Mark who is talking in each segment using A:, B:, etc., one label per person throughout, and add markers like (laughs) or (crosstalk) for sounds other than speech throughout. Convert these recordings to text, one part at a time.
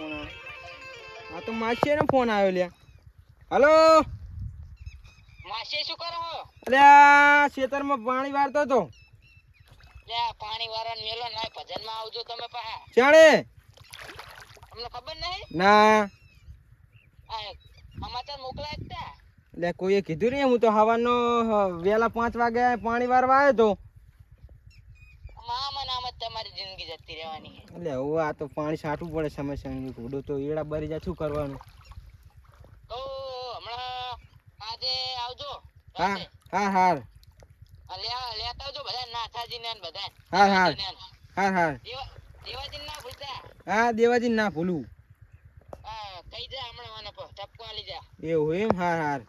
A: Phone આવે. આ તો માસીનો ફોન આવ્યો લ્યા. હલો?
B: માસી શું કરો હો?
A: અલ્યા ખેતરમાં પાણી વાળતો હતો.
B: લે પાણી વાળાને મેલો ના ભજન આવજો તમે પાહા. તમને ખબર નહીં?
A: ના.
B: આ સમાચાર મોકલાય તા.
A: કોઈએ કીધું નહીં હું તો હવાનો વેલા પાંચ વાગે પાણી વારવા આવ્યો તો.
B: મામા નામ જ તમારી જિંદગી જતી રહેવાની છે.
A: એટલે હવે આ તો પાણી છાંટવું પડે સમસ્યા ઘોડો તો એડા બરી જાય શું કરવાનું?
B: તો હમણાં આજે આવજો
A: હા હા હાર
B: અલ્યા લેતા આવજો બધા નાથાજી ને બધા
A: હા, હા. હા હા.
B: દેવાજી ના ભૂલતા?
A: હા દેવાજી ના ભૂલું.
B: હા કઈ જા હમણાં મને ટપકો આલી જા.
A: એવું એમ? હાર હાર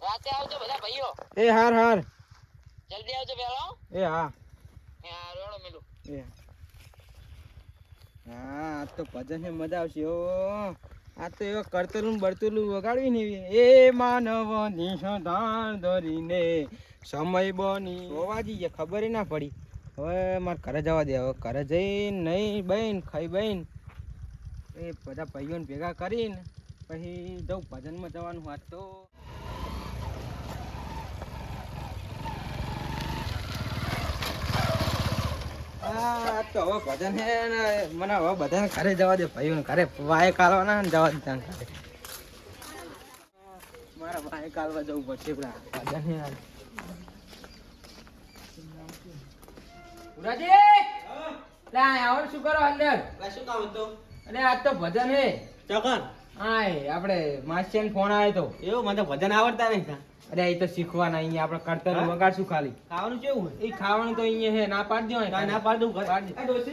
B: રાતે આવજો બધા ભાઈઓ.
A: એ હાર હાર.
B: જલ્દી આવજો પેલો.
A: એ હા.
B: હા
A: તો ભજન મજા ને હોવાજી એ ખબર ના પડી. હવે મારે ઘરે જવા દે, હવે ઘરે જઈને નહીં બહેન, ખાઈ બહેન. એ બધા ભાઈઓને ભેગા કરીને પછી જવું ભજનમાં જવાનું વાત તો. હા તો હવે ભજન હે ને મને હવે બધાને ઘરે જવા દે ભાઈઓને ઘરે વાય કાલવાના ને જવા દે ઘરે. મારા વાય કાલવા જવું પડશે પેલા. ભજન હે. પુરાજી લે આ આવો શું કરો અંદર?
C: શું કામ હતું?
A: અને આજ તો ભજન હે
C: ચોકન.
A: આય આપણે માસ્ટર ફોન આવ્યો તો.
C: એવું? મને ભજન આવડતા નહીં
A: અરે એ તો શીખવાના અહીંયા આપણે કરતર વગાડશું ખાલી.
C: ખાવાનું કેવું
A: એ ખાવાનું તો અહીંયા હે ના પાડ દો
C: ના પાડ દઉં
A: પાડ દે.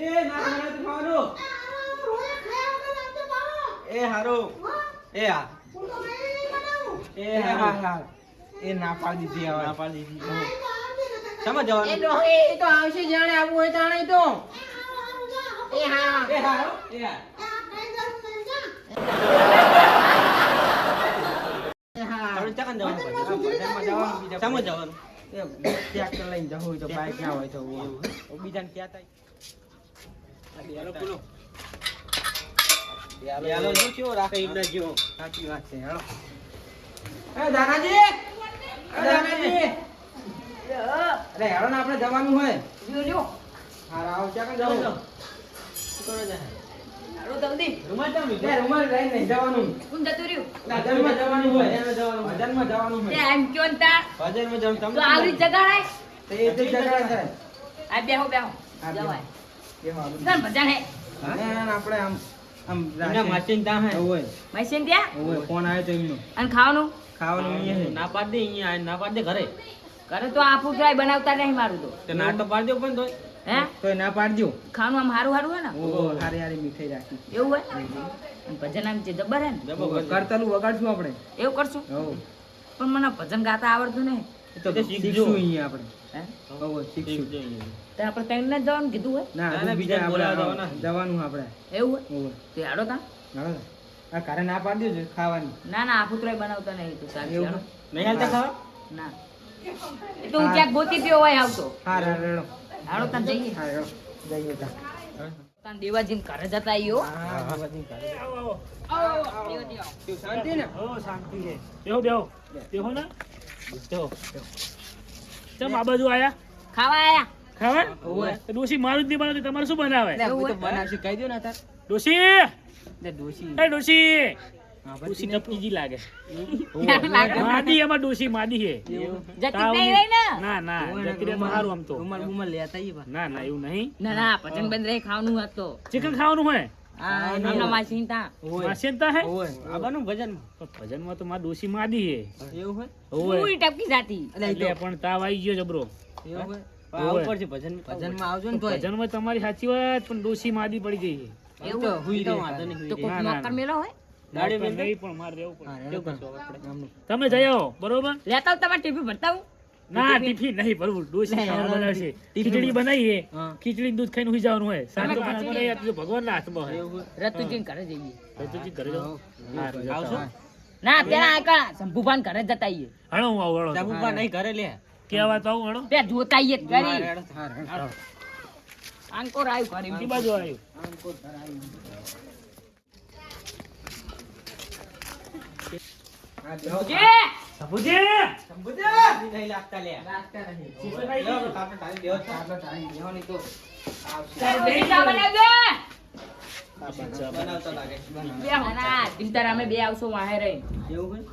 C: એ ના ખાવાનું. એ હારું. એ હા
A: એ હા હા. એ ના પાડી દીધી હવે.
C: ના પાડી દીધી. જવાનું?
A: એ તો આવશે જાણે આવું હોય તાણે તો. એ હા.
C: એ હા.
A: એ હા
C: આપણે ચાકણ જવાનું ભજન.
A: ભજનમાં જવાનું બીજા
C: શેમાં જવાનું?
A: એ ટ્રેક્ટર લઈને જવું હોય તો બાઈક ના હોય તો એવું બીજાને કહેતા
C: બેલો પેલો. બેલો
A: ને જવાનું. હોય જવાનું જવાનું હોય. તો એ છે બેહો. બેહો, ના, આપણે આમ આમ ફોન આવ્યો તો એમનો.
D: અને ખાવાનું?
A: ખાવાનું અહીંયા.
C: ના પાડ દે અહીંયા ના પાડ દે ઘરે.
D: ઘરે તો આપું ટ્રાય બનાવતા નહીં મારું તો.
C: તે ના તો પાડ દો પણ તોય.
D: હે?
A: તોય ના પાડજો.
D: ખાવાનું આમ હારું હારું હોય ને?
A: ઓહો હારી હારી મીઠાઈ રાખી.
D: એવું હોય ને? ભજન આમ જે જબર હે ને?
A: કરતાલું વગાડશું આપણે.
D: એવું કરશું? પણ મને ભજન ગાતા આવડતું નહીં.
A: તો
C: તો.
A: શીખશું અહીંયા આપણે.
D: હે?
A: હો શીખશું.
D: તો આપણે ત્રણ જ જવાનું કીધું હોય?
A: ના
C: ના,
A: બીજા
C: બીજાને બોલાવવા
A: આપણે
C: જવાના.
A: જવાનું આપણે.
D: એવું હોય? તે હાડો તા.
A: હાલો. આ ઘરે ના પાડી દેજો ખાવાની.
D: ના ના આપું ટ્રાય બનાવતા નહીં. તો સારું
C: નહીં હાલતા ખાવા?
D: ના. એ તો હું ક્યાંક ગોતી પીઓ હોય આવતો.
A: હા રેડો
D: હાડો તાન જઈએ.
A: હા જઈએ તા.
D: તાન દેવાજીને ઘરે જતા આવીયો
A: હા. દેવાજી ઘરે.
D: દેવાજી આવો.
A: શું શાંતિ ને?
E: બેહો બેહો બેહો ને? બેહો ચમ આ બાજુ આયા?
D: ખાવા આયા.
E: ખાવા. તો મારું જ નહીં બનાવતી તમારે શું બનાવે?
A: તો બનાવશું કહી દો ને તાર. એટલે
E: એ ડોશી!
A: હા,
E: ટપકીજી લાગે. માદી એમાં ડોશી માદી હે.
D: ને
E: ના? ના જતી રહે આમ તો.
A: રૂમાલ બુમાલ લેતા
E: ના ના એવું નહીં.
D: ના ના ભજન બંધ રહી ખાવાનું હતો.
E: ચિકન ખાવાનું હોય
A: હા એનો
D: હમણાં માસી તા
A: હોય.
E: માસીનતા હે?
A: હોય.
C: આવવાનું ભજન.
E: પણ ભજનમાં તો મારા ડોશી માદી હે.
A: એવું હોય?
E: ઓવે
D: પૂરી ટપકી જાતી.
A: એટલે એ તો
E: એટલે પણ તાવ આવી ગયો જબરો.
C: આવું ભજન
A: ભજનમાં આવજો ને તોય.
E: ભજનમાં તમારી સાચી વાત પણ ડોસી માદી પડી ગઈ
A: તો
C: તો
D: તો.
E: તમે જઈ આવો બરોબર?
D: લેતા આવો તમારે ટીપી ભરતા હું
E: ના ટીફી નહીં ભરવું ડોસી ખાવાનું બનાવશે. ખીચડી બનાવીએ.
A: હા.
E: ખીચડી દૂધ ખાઈને સુઈ જવાનું હોય. સાંજે બનાવવાનું નહીં, તો ભગવાનના હાથમાં હોય.
D: રતુજી ઘરે જઈએ.
E: રતુજી ઘરે જાઓ.
C: આવશો?
D: ના પેલા આકા શંભુભાન ઘરે જતા આવીએ.
E: હણો હું આવું, હણો.
C: શંભુભાન નહીં ઘરે લે.
E: કેવા તો આવું, હણો.
D: ત્યાં જોતા આવીએ
C: રેડો.
D: આંકોર આવ્યું ઘરે.
E: બાજુ આવ્યું.
A: આંકોર ઘરે આવ્યું. હા, બેહો.
D: જે
E: સબુજી
A: શંભુજી! નહીં લાગતા લે.
C: લાગતા નહીં.
A: શીશો નહીં બેહો, આપણે તાળી બેહો, આપણે તાળી બેહો નહીં તો આવશે.
D: તારે ચા બનાવજે
A: બનાવતો લાગે છે, બનાવ.
D: બે ના, ના અમે બે આવશું વાહે રહી.
A: એવું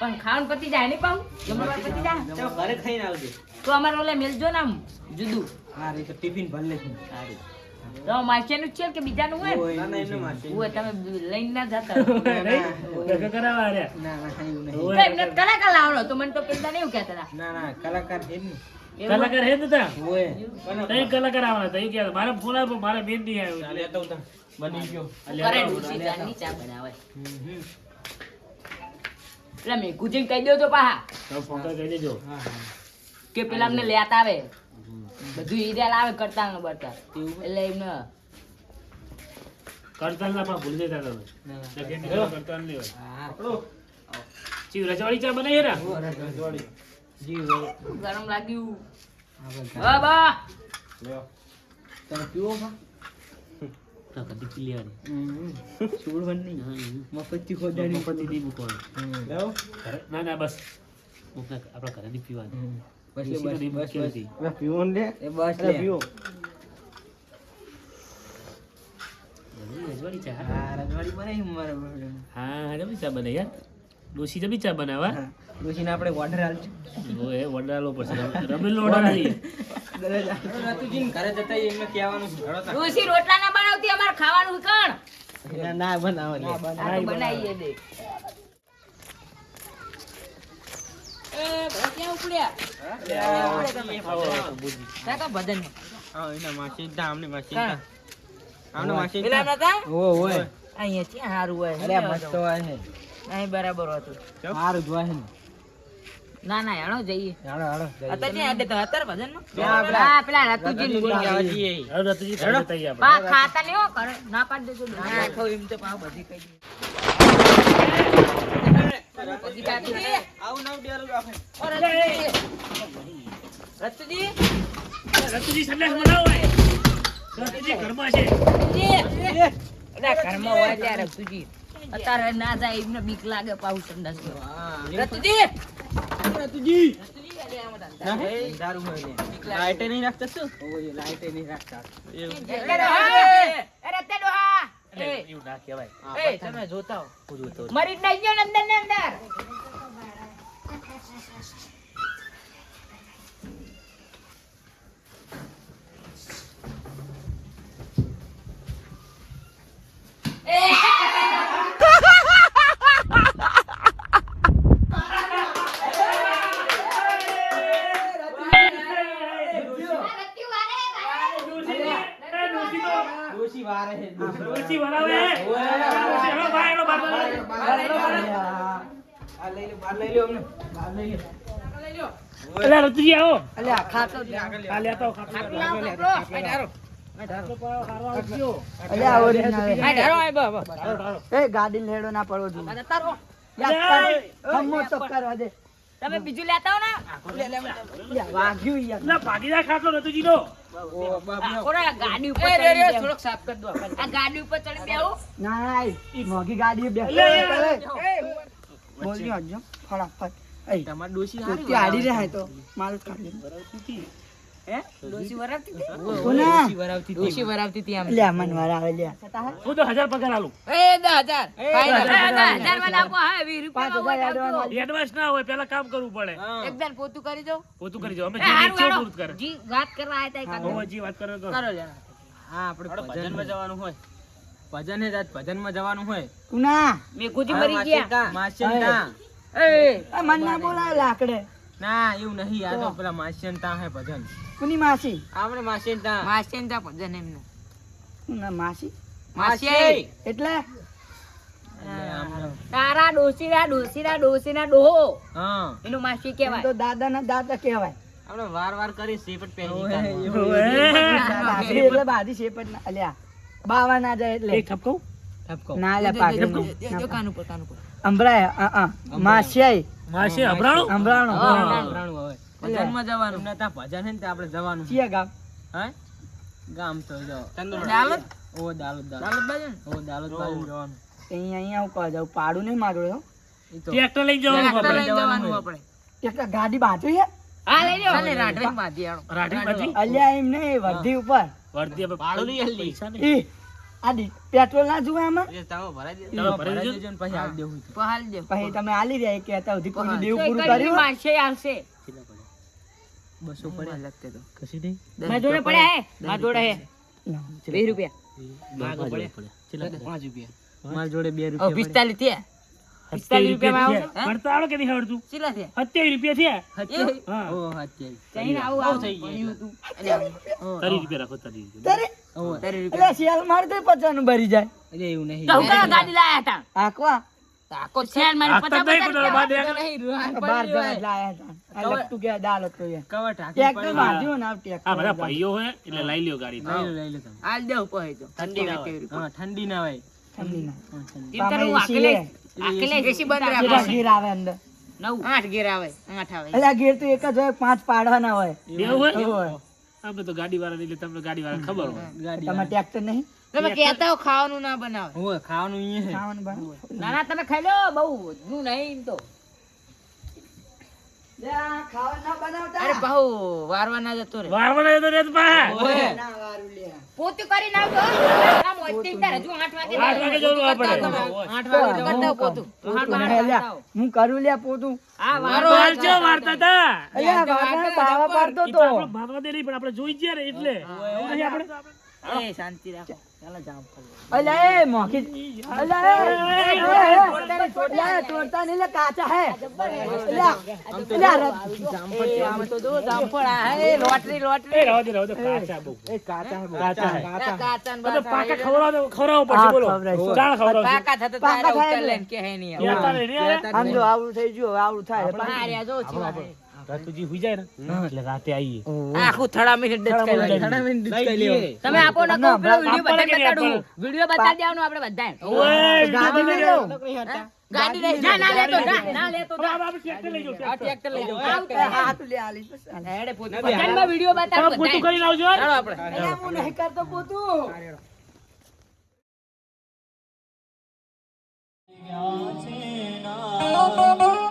D: પણ ખાવાનું પતી જાય નહીં પાઉં જમવાનું પતી જાય.
A: ઘરે ખાઈને આવજે.
D: તો અમારે ઓલે મેલજો ને આમ જુદું.
A: હા, રે તો ટિફિન ભરી લેશું.
D: તો માસિયાનું છે કે બીજાનું હોય?
A: ના, ના,
D: હોય તમે લઈને ના જતા (laughs)
E: ધક્કા કરાવવા રે
A: ના, ના, એવું નહીં.
E: ઓય.
D: તો એમને કલાકાર લાવડો તો મને તો પેલા નહીં કહેતા
A: ના, ના, કલાકાર છે
E: કલાકાર હે તા
A: ઓય.
E: તઈ કલાકાર આવવાના તઈ કે મારા ફોન આવ્યો મારા
A: બેનની
E: આવ્યો.
A: લેતો હું બની ગયો.
D: કરે ડૂસી ચાની ચા બનાવે.
A: હમ, હમ.
D: એટલે મેં ગુજિંગ કહી દો તો પાહા.
E: તો ફોન કહી દેજો.
D: કે પેલા અમને લેતા આવે. બધું ઈડેલ લાવે કરતા ને બરતા એટલે એમને
E: કરતા ના પણ ભૂલી જતા તમે.
A: ના, ના.
E: સેકન્ડની કરતા નહીં હોય. ચીવ રજવાડી ચા બનાવી રા
A: જી, હોય.
D: ગરમ લાગ્યું.
A: હા,
D: બા.
A: લ્યો. તમે પીવો બા?
E: કદી પી લેવાની.
A: નહીં.
E: નહીં મૂકવાનું. ના ના બસ. મૂકના ઘરે નહીં પીવાનું.
A: બસ,
E: દેશી
A: બસ, બસ, બસ. પીવો ને લે. એ બસ લે.
E: પીવો રજવાડી ચા
A: હા, રજવાડી બનાવી મારે
E: હા જમી ચા બને યાર ડોસી જમી ચા બનાવવા
A: હા. આપણે order આલજો.
E: ઓએ વડાલો પડશે રમેલનો ઓર્ડર આલીએ
A: રતુજીને ઘરે જતા એમને કહેવાનું છે.
D: ડોસી રોટલા ના બનાવતી અમારે ખાવાનું કણ
A: ના, ના બનાવો લે.
D: આ તો બનાવીએ દે બરાબર હતું
A: સારું જ હોય છે ને.
D: ના ના હેણો જઈએ
A: હાલો, હાલો,
D: અત્યારે ક્યાં તો અત્યારે ભજન
A: ત્યાં પેલા-
D: રતુજી
A: રતુજીને જઈએ.
E: રતુજી
D: ખાતા નહીં કરે ના પાડ દેજો ના ખાવ એમ તો પાવ બધી કહી
A: આવું ના ઉડ્યારું આપણે.
D: રતુજી રતુજી
E: રતુજી સંદેશ બનાવો રતુજી ઘરમાં છે
D: ઘરમાં હોય ત્યારે રતુજી અત્યારે ના જાય એમને બીક લાગે પાઉ સંદાસ
A: હા.
D: રતુજી
A: રતુજી. લાઈટે નહીં રાખતા શું? લાઈટે નહીં રાખતા. એવું.
E: ના કહેવાય
D: એ, તમે જોતા હો.
E: પૂરું તો
D: મરી જ નહીં ગયો ને અંદર ને અંદર
A: ડોશી વારે છે, ડોશી વારે.
E: ડોસી બનાવે ડોસી, હવે બહાર એનો બહાર બનાવે.
A: બહાર લઈ લો, બહાર લઈ લો. આ લઈ લો, બહાર લઈ લો અમને. બહાર લઈ લો.
E: એટલે રતુજી આવો
D: અલ્યા ખાતો જ
A: આગળ લે.
E: આ લેતા આવો, ખાટલો.
D: ખાટલો લાવો, ખાટલો. આ ધારો.
E: ખાટલો પાડો, ખારો આવજો.
D: આ ધારો, આ બા, બા.
E: ધારો, ધારો.
D: આ તો તારો.
E: લે,
D: તમે બીજું લેતા હો ને
A: બાપ રે.
D: થોડા ગાડી ઉપર ચડી. થોડોક સાફ કરી દો આ ગાડી ઉપર ચડી બેહો
A: તમારી હારી.
D: હે? ડોસી વરાવતી હતી?
A: વરાવતી હતી.
D: ડોસી વરાવતી હતી આમ.
E: હું? તો પગાર આલું.
D: એ હા.
E: એડવાન્સ ના હોય કામ કરવું પડે.
D: એકદમ પોતું કરી જો
E: પોતું કરી અમે જે. પૂરું કરે.
D: જી વાત કરવા આયા તા એકાદ
E: જી વાત કરો તો.
D: કરો લ્યા.
A: હા આપણે ભજનમાં જવાનું હોય. ભજન હે આજ ભજનમાં જવાનું હોય.
D: મેં ગુજી મરી ગયા.
A: માસી માસી તા.
D: એ
A: ના એવું નહીં આ તો પેલા માસી તા હે ભજન. આપણે માસી? તા
D: માસી તા ભજન એમને.
A: માસી?
D: માસી.
A: એટલે?
D: તારા ડોસીના ડોસીના ડોસીના ડોહો.
A: હા.
D: એનું માસી કહેવાય.
F: દાદા ના દાદા કહેવાય.
A: આપણે વાર વાર કરી શેપટ પહેરી
F: એટલે બાધી શેપટ ના- અલ્યા. બાવા ના જાય એટલે.
E: એક ઠપકો?
A: ઠપકો.
F: ના લે
D: કાન ઉપર કાન ઉપર.
F: અંભરાય આ આ માસિયાઈ
E: માસી અબરાણો
F: અબરાણો
E: અબરાણો
A: ભજનમાં ભજનમાં જવાનું. ને ત્યાં ભજન હે ને ત્યાં આપણે જવાનું.
F: છે ગામ.
A: હે? ગામ તો જો.
D: દાલત?
A: ઓ દાલોદ
D: દાલત બાજુ
A: ઓ દાલત બાજુ જવાનું.
F: અહીંયા અહીંયા હું કહા જાઉં પાડું નહીં હો.
E: ટ્રેક્ટર લઈ જવાનું આપણે.
D: લઈને જવાનું આપણે.
F: ટ્રેક્ટર ગાડી બાજુ છે.
D: હા લઈ લ્યો. ચાલે રાઠડી બાંધી આણો.
E: રાઠી બાજી?
F: અલ્યા એમ નહીં વર્ધી ઉપર.
E: વર્ધી આપણે પાડું નહીં
F: હલ્લી પૈસા નહીં. આ પેટ્રોલ ના જુએ આમાં?
A: ભરાઈ દેજો.
E: તમે ભરાઈ દેજો.
A: દેજો ને પછી આલી દેવું છે.
D: દે
F: પછી તમે આલી રહ્યા કે સુધી પૂરું દેવું પૂરું કર્યું?
D: મારશે આવશે.
A: બસો પડે.
E: કશી નહીં.
D: મારા જોડે પડ્યા હે. મારા જોડે હે.
F: ના.
D: રૂપિયા?
A: પાંચ રૂપિયા મારા જોડે બે રૂપિયા
D: પિસ્તાલીસ થયા.
E: સત્યાવીસ રૂપિયા
D: આવશે?
E: આવડે કે નહીં આવડતું?
D: કેટલા થયા?
E: સત્યાવીસ રૂપિયા થયા? હા.
A: ઓ
D: આવું આવું થઈ.
E: ત્રીસ રૂપિયા રાખો ત્રીસ રૂપિયા.
F: તારે
A: ઓ,
D: ત્રીસ રૂપિયા.
F: અલ્યા શિયાળ મારે તો પચાનું ભરી જાય.
A: અરે એવું નહીં.
D: તો હું ગાડી લાયા હતા?
F: આખવા.
D: આખો શેર મારે પચાસ
E: નહીં
D: પચાસ
E: પણ
D: રૂપિયા
E: બાદ
D: નહીં, રૂહાન
F: બાર
D: પડી
F: લાયા હતા. આ કે દાલ હતો એ.
A: કવર
F: ટ્રેક્ટર
A: પડી.
F: બાંધ્યું ને આ
E: આ બધા ભાઈઓ હોય એટલે લઈ લ્યો ગાડી.
A: લઈ લો, લઈ લો તમે.
D: હાલ દેવું પડે તો. ઠંડી
E: ના
D: હોય.
A: હા, ઠંડી ના હોય.
F: ઠંડીના.
A: હા, ઠંડી.
D: હું આકલે આકલે એસી બંધ રાખે.
F: ગીર આવે અંદર.
D: નવ. આઠ ગેર આવે. આઠ આવે.
F: એટલે ગીર તો એક જ હોય પાંચ પાડવાના હોય?
E: એવું હોય. આપણે તો ગાડી વાળા એટલે તમને ગાડી વાળા ખબર હોય.
A: ગાડી
F: તમારે ટ્રેક્ટર નહીં?
D: તમે કહેતા હો ખાવાનું ના બનાવે.
A: હોય, ખાવાનું અહીંયા છે.
F: ખાવાનું બનાવો.
D: ના ના તમે ખાઈ લો બહુ નું નહીં એમ તો.
F: ના
D: અરે બહુ વારવા ના જતો રે.
E: વારવાના જતો રે તો પા.
F: ના વારું.
D: પોતું કરી નાખજો આમ હોતી તાર હજુ આઠ વાગે
E: આઠ વાગે જવાનું આપણે.
D: આઠ વાગે કરતા પોતું
F: પોતું નહીં, હું કરું લ્યા પોતું?
D: હા
E: વારો
D: વારો
E: હાલ છે, વારતા હતા.
F: અલ્યા વાઘાને બાવા પાડતો તો.
E: તો આપણે દે નહીં, પણ આપણે જોઈ ગયા ને એટલે. આપણે?
D: એ શાંતિ રાખો
F: અલ્યા એ મોખી એ, એ, એ, એ, તોડતા નહીં લે કાચા હે અલ્યા, અલ્યા,
D: એ આમ તો જો જામફળ આ હે લોટરી લોટરી
E: એ દે, રહેવા દે, કાચા બહુ.
A: એ કાચા હે,
E: કાચા
A: કાચા.
D: કાચા ને
E: પાકા
D: એ
E: ખવડાવો ખવડાવવો બોલો
F: ખવડાવીશું.
E: ચાણ
D: પાકા થતા તારે ઉતર
F: એટલે.
D: કે હે નહીં
E: યા
D: આવું.
E: તારે નહીં આયા?
F: આમ જો આવડું થઈ ગયું આવડું થાય
D: જો.
E: રાતુજી હુઈ જાય ને એટલે રાતે આવીએ
D: આખું થડા મિનિટ
E: થડા મિનિટ.
D: તમે આપો ન કહો વિડિયો
E: નહીં
D: બતાડું. વિડિયો બતાવી દેવાનું આપણે બધાએ
E: ઓય,
F: ગાડી લઈ
E: બધું.
D: ગાડી લઈ ના ના લેતો ના ના લેતો
E: આપણે ટ્રેક્ટર લઈ જાઓ,
D: આ
E: ટ્રેક્ટર.
D: લઈ જાઓ.
F: આ હાથ લે આલી બસ.
D: હેડે પોતું બધામાં વિડિયો બતાડો
E: પોતું. કરીને આવજો
D: ચાલો આપણે.
F: હું નહીં કરતો પોતું.
G: એ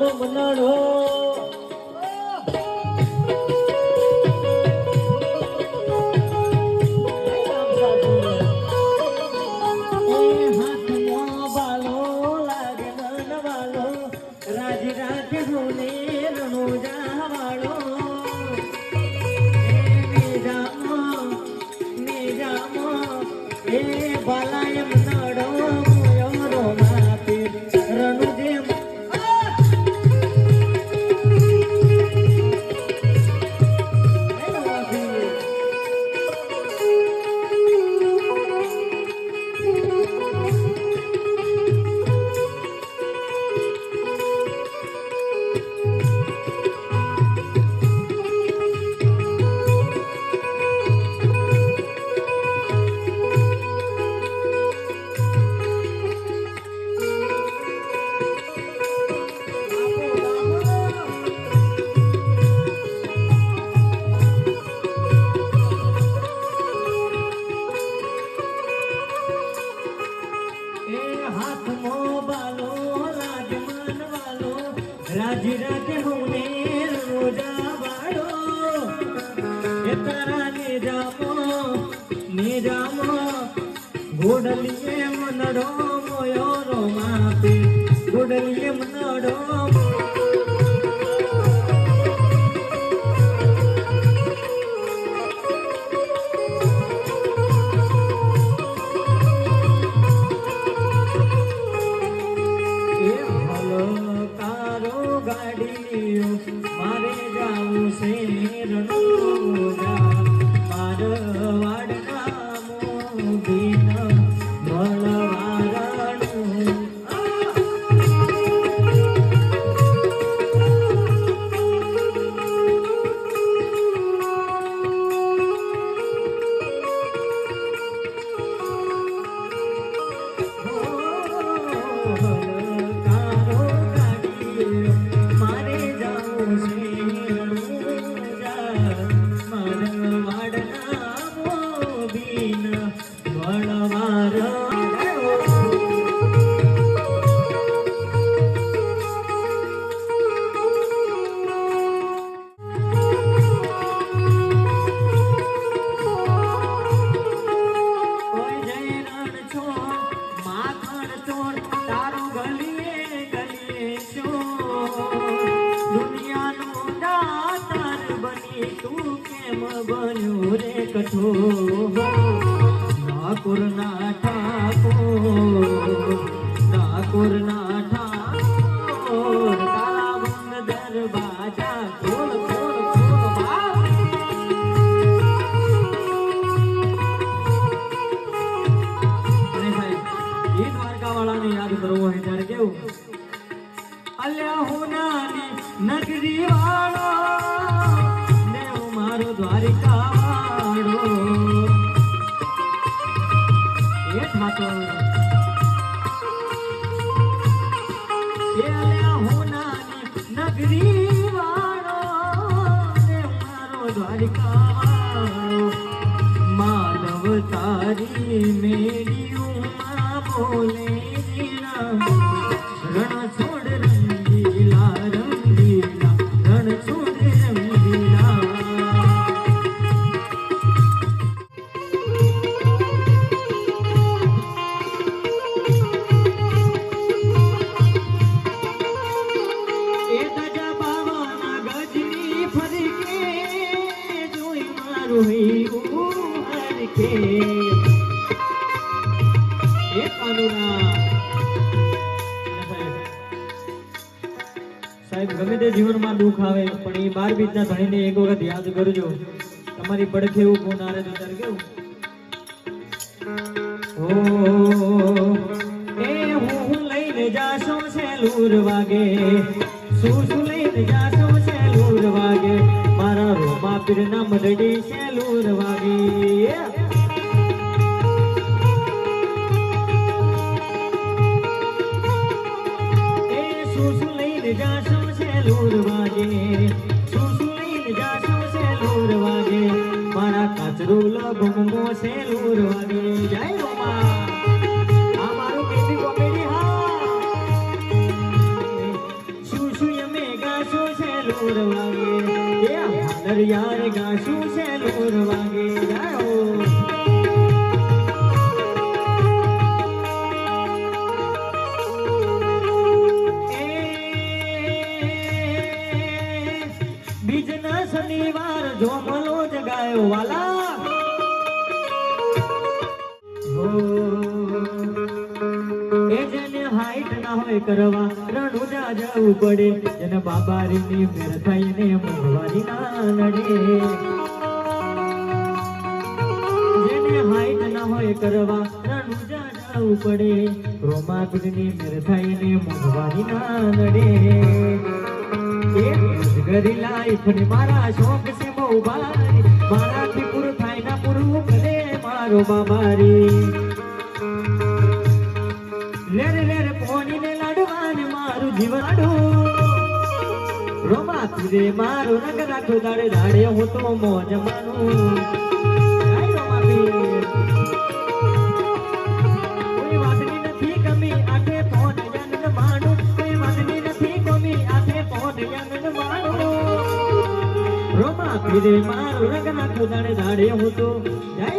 G: મનડો જામો ઘોડલીએ મનડો મોયો રો માપે ગોડલીએ મનડો ગાડીઓ મારે જાવું છે રણુજા કરજો. તમારી પડખે એવું કોણ આવે તો કેવું? ઓ એ હું લઈને જાશો છે લૂર વાગે. શું શું લઈને જાશો છે લૂર વાગે. મારા રોમા પીરના મદડી છે લૂર વાગે. લઈને જાશો છે લૂર વાગે. લૂર વાગે. મારા કાચરું લગમો છે લૂર વાગે. જય રોમા આ યાર ગાશું છે લૂર વાગે. કરવા રણુજા જવું પડે. જેને બાબારીની મેર થઈને મોંઘવારી ના નડે જેને હાઈટ ના હોય કરવા રણુજા જવું પડે. રોમાપીરની મેર થઈને મોહવારી ના નડે મારા શોખ છે પૂરું થાય ના પૂરું મારો બાબારી. પોણીને લાડવાને મારું જીવન આડું રોમા તુરે મારો રંગ રાખો, દાડે દાડે હું તો મોજ માનું. રોમા તુરે મારો રંગ નાખો દાડે દાડે હું તો. જય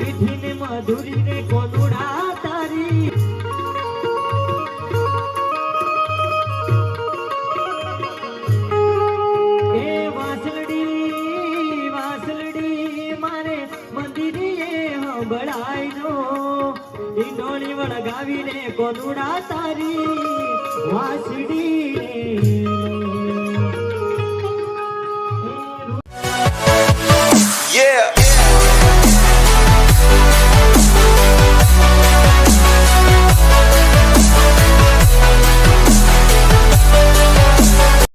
G: મીઠી ને મધુરી ને કોનુડા તારી. એ વાસલડી વાસલડી મારે મંદિરીએ હંભળાઈ જો ઈંડોળી વળગાવીને કોનુડા તારી. વાસડી રે